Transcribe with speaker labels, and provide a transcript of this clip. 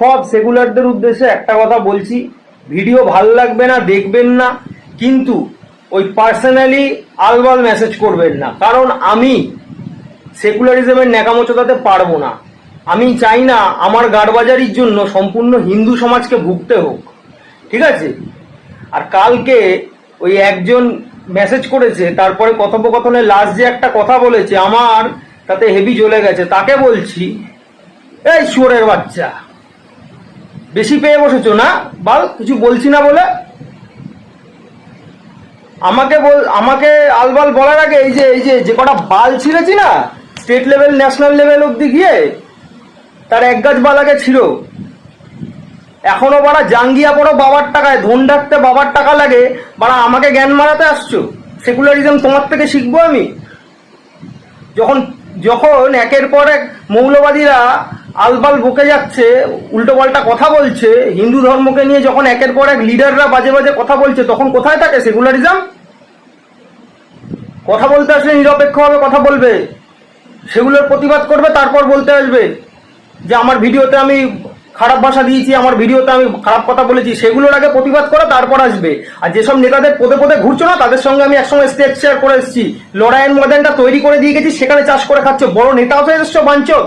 Speaker 1: সব সেকুলারদের উদ্দেশ্যে একটা কথা বলছি, ভিডিও ভালো লাগবে না, দেখবেন না, কিন্তু ওই পার্সোনালি আলবাল মেসেজ করবেন না। কারণ আমি সেকুলারিজমের ন্যাকামো চোদাতে পারব না। আমি চাই না আমার গাড়বাজারির জন্য সম্পূর্ণ হিন্দু সমাজকে ভুগতে হোক। ঠিক আছে? আর কালকে ওই একজন মেসেজ করেছে, তারপরে কথোপকথনে লাস্ট যে একটা কথা বলেছে, আমার তাতে হেভি জ্বলে গেছে, তাকে বলছি, এই শুয়োরের বাচ্চা। বেশি পেয়ে বসেছো না? বাল, কিছু বলছি না বলে? আমাকে বল, আমাকে আলবাল বলার আগে এই যে এই যে যে কটা বাল ছিঁড়েছি না স্টেট লেভেল ন্যাশনাল লেভেল অব্দি গিয়ে, তার এক গাছ বাল আগে ছিল এখনও বাড়া জাঙ্গিয়া পড়ো বাবার টাকায়, ধন ডাকতে বাবার টাকা লাগে, বাড়া আমাকে জ্ঞান মারাতে আসছো? সেকুলারিজম তোমার থেকে শিখব আমি? যখন যখন একের পর এক মৌলবাদীরা আলবাল বকে যাচ্ছে, উল্টো পাল্টা কথা বলছে, হিন্দু ধর্মকে নিয়ে যখন একের পর এক লিডাররা বাজে বাজে কথা বলছে, তখন কোথায় থাকে সেকুলারিজম? কথা বলতে আসলে নিরপেক্ষভাবে কথা বলবে। সেগুলোর প্রতিবাদ করবে, তারপর বলতে আসবে যে, আমার ভিডিওতে আমি খারাপ ভাষা দিয়েছি, আমার ভিডিওতে আমি খারাপ কথা বলেছি। সেগুলোর আগে প্রতিবাদ করো, তারপর আসবে। আর যেসব নেতাদের পদে পদে ঘুরছো না, তাদের সঙ্গে আমি একসঙ্গে স্টেজ শেয়ার করে এসেছি। লড়াইয়ের ময়দানটা তৈরি করে দিয়ে গেছি, সেখানে চাষ করে খাচ্ছ। বড় নেতা হয়ে এসছো বাঞ্চক